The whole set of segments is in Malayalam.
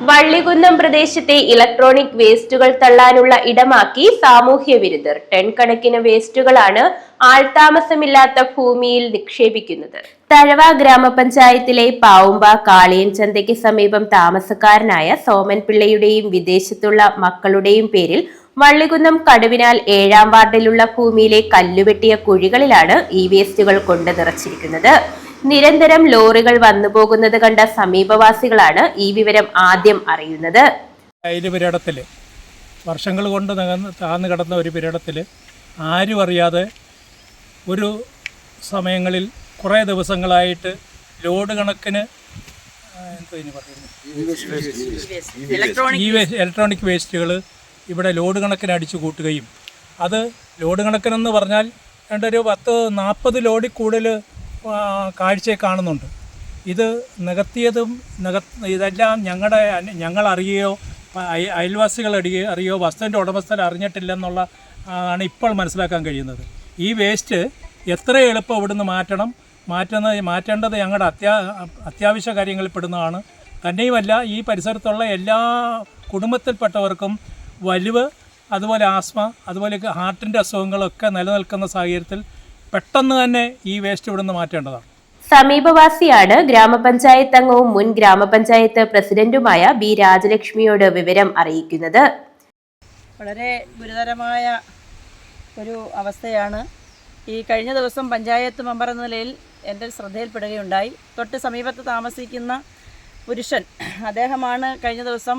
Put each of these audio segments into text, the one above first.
വള്ളികുന്നം പ്രദേശത്തെ ഇലക്ട്രോണിക് വേസ്റ്റുകൾ തള്ളാനുള്ള ഇടമാക്കി സാമൂഹ്യ വിരുദ്ധർ. ടൺ കണക്കിന് വേസ്റ്റുകളാണ് ആൾതാമസമില്ലാത്ത ഭൂമിയിൽ നിക്ഷേപിക്കുന്നത്. തഴവ ഗ്രാമപഞ്ചായത്തിലെ പാവുമ്പ കാളിയൻ ചന്തയ്ക്ക് സമീപം താമസക്കാരനായ സോമൻ പിള്ളയുടെയും വിദേശത്തുള്ള മക്കളുടെയും പേരിൽ വള്ളികുന്നം കടുവിനാൽ ഏഴാം വാർഡിലുള്ള ഭൂമിയിലെ കല്ലുവെട്ടിയ കുഴികളിലാണ് ഈ വേസ്റ്റുകൾ കൊണ്ടു നിറച്ചിരിക്കുന്നത്. നിരന്തരം ലോറികൾ വന്നുപോകുന്നത് കണ്ട സമീപവാസികളാണ് ഈ വിവരം ആദ്യം അറിയുന്നത്. പിരടത്തിൽ പുരയിടത്തിൽ വർഷങ്ങൾ കൊണ്ട് താന്നു കിടന്ന ഒരു പുരയിടത്തിൽ ആരും അറിയാതെ ഒരു സമയങ്ങളിൽ കുറേ ദിവസങ്ങളായിട്ട് ലോഡ് കണക്കിന് ഈ ഇലക്ട്രോണിക് വേസ്റ്റുകൾ ഇവിടെ ലോഡ് കണക്കിന് അടിച്ചു കൂട്ടുകയും അത് ലോഡ് കണക്കിനെന്ന് പറഞ്ഞാൽ രണ്ടൊരു പത്ത് നാൽപ്പത് ലോഡിൽ കൂടുതൽ കാഴ്ചയെ കാണുന്നുണ്ട്. ഇത് നികത്തിയതും നിക ഇതെല്ലാം ഞങ്ങളുടെ ഞങ്ങളറിയോ അയൽവാസികൾ അടിയോ അറിയോ വസ്തുവിന്റെ ഉടമസ്ഥർ അറിഞ്ഞിട്ടില്ലെന്നുള്ള ആണ് ഇപ്പോൾ മനസ്സിലാക്കാൻ കഴിയുന്നത്. ഈ വേസ്റ്റ് എത്ര എളുപ്പം ഇവിടുന്ന് മാറ്റണം മാറ്റുന്നത് മാറ്റേണ്ടത് ഞങ്ങളുടെ അത്യാ അത്യാവശ്യ കാര്യങ്ങളിൽ പെടുന്നതാണ്. തന്നെയുമല്ല ഈ പരിസരത്തുള്ള എല്ലാ കുടുംബത്തിൽപ്പെട്ടവർക്കും വലിവ് അതുപോലെ ആസ്മ അതുപോലെ ഹാർട്ടിന്റെ അസുഖങ്ങളൊക്കെ നിലനിൽക്കുന്ന സാഹചര്യത്തിൽ പെട്ടെന്ന് തന്നെ ഈ വേസ്റ്റ് ഇവിടുന്ന് മാറ്റേണ്ടതാണ്. സമീപവാസിയാണ് ഗ്രാമപഞ്ചായത്ത് അംഗവും മുൻ ഗ്രാമപഞ്ചായത്ത് പ്രസിഡന്റുമായ ബി രാജലക്ഷ്മിയോട് വിവരം അറിയിക്കുന്നത്. വളരെ ഗുരുതരമായ ഒരു അവസ്ഥയാണ്. ഈ കഴിഞ്ഞ ദിവസം പഞ്ചായത്ത് മെമ്പർ എന്ന നിലയിൽ എന്റെ ശ്രദ്ധയിൽപ്പെടുകയുണ്ടായി. തൊട്ട് സമീപത്ത് താമസിക്കുന്ന പുരുഷൻ അദ്ദേഹമാണ് കഴിഞ്ഞ ദിവസം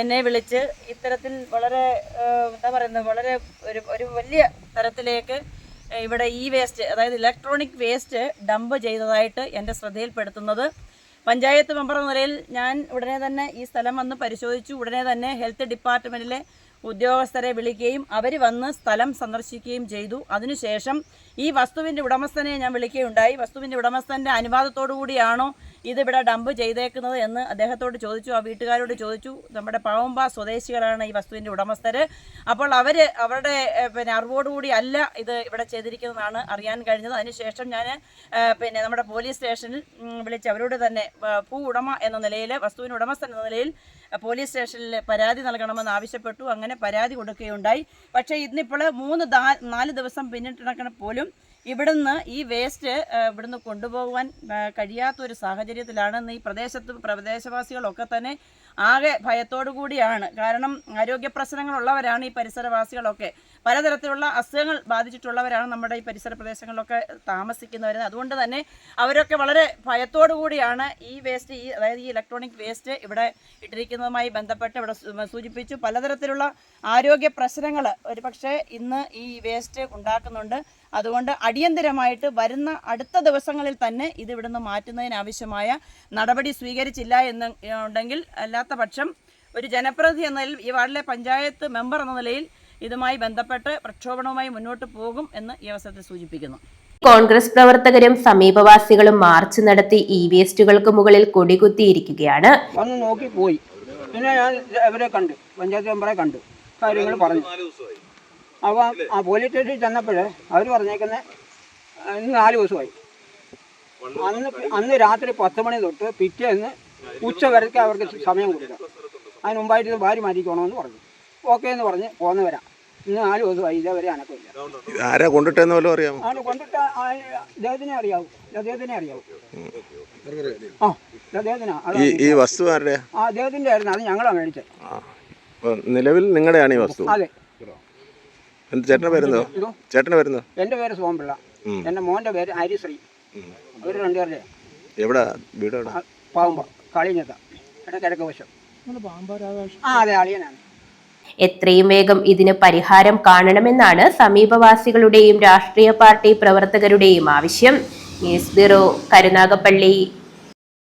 എന്നെ വിളിച്ച് ഇത്തരത്തിൽ വളരെ എന്താ പറയുന്നത് വളരെ ഒരു ഒരു വലിയ തരത്തിലേക്ക് ഇവിടെ ഈ വേസ്റ്റ് അതായത് ഇലക്ട്രോണിക് വേസ്റ്റ് ഡംപ് ചെയ്തതായിട്ട് എന്റെ ശ്രദ്ധയിൽപ്പെടുത്തുന്നത്. പഞ്ചായത്ത് മെമ്പർ എന്ന നിലയിൽ ഞാൻ ഉടനെ തന്നെ ഈ സ്ഥലം വന്ന് പരിശോധിച്ചു. ഉടനെ തന്നെ ഹെൽത്ത് ഡിപ്പാർട്ട്മെന്റിലെ ഉദ്യോഗസ്ഥരെ വിളിക്കുകയും അവർ വന്ന് സ്ഥലം സന്ദർശിക്കുകയും ചെയ്തു. അതിനുശേഷം ഈ വസ്തുവിന്റെ ഉടമസ്ഥനെ ഞാൻ വിളിക്കുകയുണ്ടായി. വസ്തുവിന്റെ ഉടമസ്ഥന്റെ അനുവാദത്തോടു കൂടിയാണോ ഇതിവിടെ ഡംപ് ചെയ്തേക്കുന്നത് എന്ന് അദ്ദേഹത്തോട് ചോദിച്ചു. ആ വീട്ടുകാരോട് ചോദിച്ചു. നമ്മുടെ പാവമ്പ സ്വദേശികളാണ് ഈ വസ്തുവിന്റെ ഉടമസ്ഥർ അപ്പോൾ അവർ അവരുടെ പിന്നെ അറിവോടുകൂടി അല്ല ഇത് ഇവിടെ ചെയ്തിരിക്കുന്നതാണ് അറിയാൻ കഴിഞ്ഞത്. അതിനുശേഷം ഞാൻ പിന്നെ നമ്മുടെ പോലീസ് സ്റ്റേഷനിൽ വിളിച്ച് അവരോട് തന്നെ ഭൂ ഉടമ എന്ന നിലയിൽ വസ്തുവിന്റെ ഉടമസ്ഥൻ എന്ന നിലയിൽ പോലീസ് സ്റ്റേഷനിൽ പരാതി നൽകണമെന്ന് ആവശ്യപ്പെട്ടു. അങ്ങനെ പരാതി കൊടുക്കുകയുണ്ടായി. പക്ഷേ ഇന്നിപ്പോൾ മൂന്ന് നാല് ദിവസം പിന്നിട്ടിടക്കണം പോലും ഇവിടുന്ന് ഈ വേസ്റ്റ് ഇവിടുന്ന് കൊണ്ടുപോകാൻ കഴിയാത്ത കഴിയാത്തൊരു സാഹചര്യത്തിലാണ് ഈ പ്രദേശത്ത് പ്രദേശവാസികളൊക്കെ തന്നെ ആകെ ഭയത്തോടു കൂടിയാണ്. കാരണം ആരോഗ്യ പ്രശ്നങ്ങളുള്ളവരാണ് ഈ പരിസരവാസികളൊക്കെ. പലതരത്തിലുള്ള അസുഖങ്ങൾ ബാധിച്ചിട്ടുള്ളവരാണ് നമ്മുടെ ഈ പരിസര പ്രദേശങ്ങളിലൊക്കെ താമസിക്കുന്നവർ അതുകൊണ്ട് തന്നെ അവരൊക്കെ വളരെ ഭയത്തോടു കൂടിയാണ് ഈ വേസ്റ്റ് ഈ അതായത് ഈ ഇലക്ട്രോണിക് വേസ്റ്റ് ഇവിടെ ഇട്ടിരിക്കുന്നതുമായി ബന്ധപ്പെട്ട് ഇവിടെ സൂചിപ്പിച്ചു. പലതരത്തിലുള്ള ആരോഗ്യ പ്രശ്നങ്ങൾ ഒരു പക്ഷേ ഇന്ന് ഈ വേസ്റ്റ് ഉണ്ടാക്കുന്നുണ്ട്. അതുകൊണ്ട് അടിയന്തരമായിട്ട് വരുന്ന അടുത്ത ദിവസങ്ങളിൽ തന്നെ ഇത് ഇവിടുന്ന് മാറ്റുന്നതിനാവശ്യമായ നടപടി സ്വീകരിച്ചില്ല എന്ന് ഉണ്ടെങ്കിൽ അല്ലാത്ത പക്ഷം ഒരു ജനപ്രതിനിധി എന്ന നിലയിൽ ഈ വാർഡിലെ പഞ്ചായത്ത് മെമ്പർ എന്ന നിലയിൽ ഇതുമായി ബന്ധപ്പെട്ട് പ്രക്ഷോഭണവുമായി മുന്നോട്ട് പോകും എന്ന് ഈ അവസരത്തിൽ സൂചിപ്പിക്കുന്നു. കോൺഗ്രസ് പ്രവർത്തകരും സമീപവാസികളും മാർച്ച് നടത്തി ഇ വേസ്റ്റുകൾക്ക് മുകളിൽ കൊടികുത്തിയിരിക്കുകയാണ്. വന്ന് നോക്കി പോയി. പിന്നെ ഞാൻ അവരെ കണ്ടു പഞ്ചായത്ത് മെമ്പറെ കണ്ടു കാര്യങ്ങൾ പറഞ്ഞു. അപ്പോൾ ആ പോലീസ് സ്റ്റേഷനിൽ ചെന്നപ്പോൾ അവർ പറഞ്ഞേക്കുന്നത് ഇന്ന് നാല് ദിവസമായി. അന്ന് അന്ന് രാത്രി പത്ത് മണി തൊട്ട് പിറ്റേന്ന് ഉച്ച വരയ്ക്ക് അവർക്ക് സമയം കൊടുക്കാം അതിന് മുമ്പായിട്ട് ഭാര്യ മാറ്റിക്കണമെന്ന് പറഞ്ഞു. ഓക്കെ എന്ന് പറഞ്ഞ് പോന്ന് വരാം. ഇന്ന് നാല് ദിവസമായി ഇതേവരെ അനക്കമില്ല. ആരാ കൊണ്ടിട്ടെന്ന് വല്ലതും അറിയാമോ? ആണ് കൊണ്ടിട്ട് ആ അദ്ദേഹത്തിനെ അറിയാവൂ. അദ്ദേഹത്തിനെ അറിയാവൂ. ആ അദ്ദേഹത്തിനാ ഈ ഈ വസ്തു ആരുടെയാ? ആ അദ്ദേഹത്തിന്റെ ആയിരുന്നു. അത് ഞങ്ങളാണ് മേടിച്ചത്. നിലവിൽ നിങ്ങളുടെയാണ് ഈ വസ്തു. അതെ. എന്ത് ചേട്ടനെ വരുന്നോ ചേട്ടനെ വരുന്നോ എന്റെ പേര് സോമപിള്ള. എന്റെ മോന്റെ പേര് ഹരിശ്രീ അവർ രണ്ടുപേരുടെ എവിടെ? വീട് എവിടെ പാവുമ്പ കളിഞ്ഞത്ത എന്റെ കിഴക്ക് വശം. ആ അതെ അളിയനാണ്. എത്രയും വേഗം ഇതിന് പരിഹാരം കാണണമെന്നാണ് സമീപവാസികളുടെയും രാഷ്ട്രീയ പാർട്ടി പ്രവർത്തകരുടെയും ആവശ്യം. News bureau Karunagappally.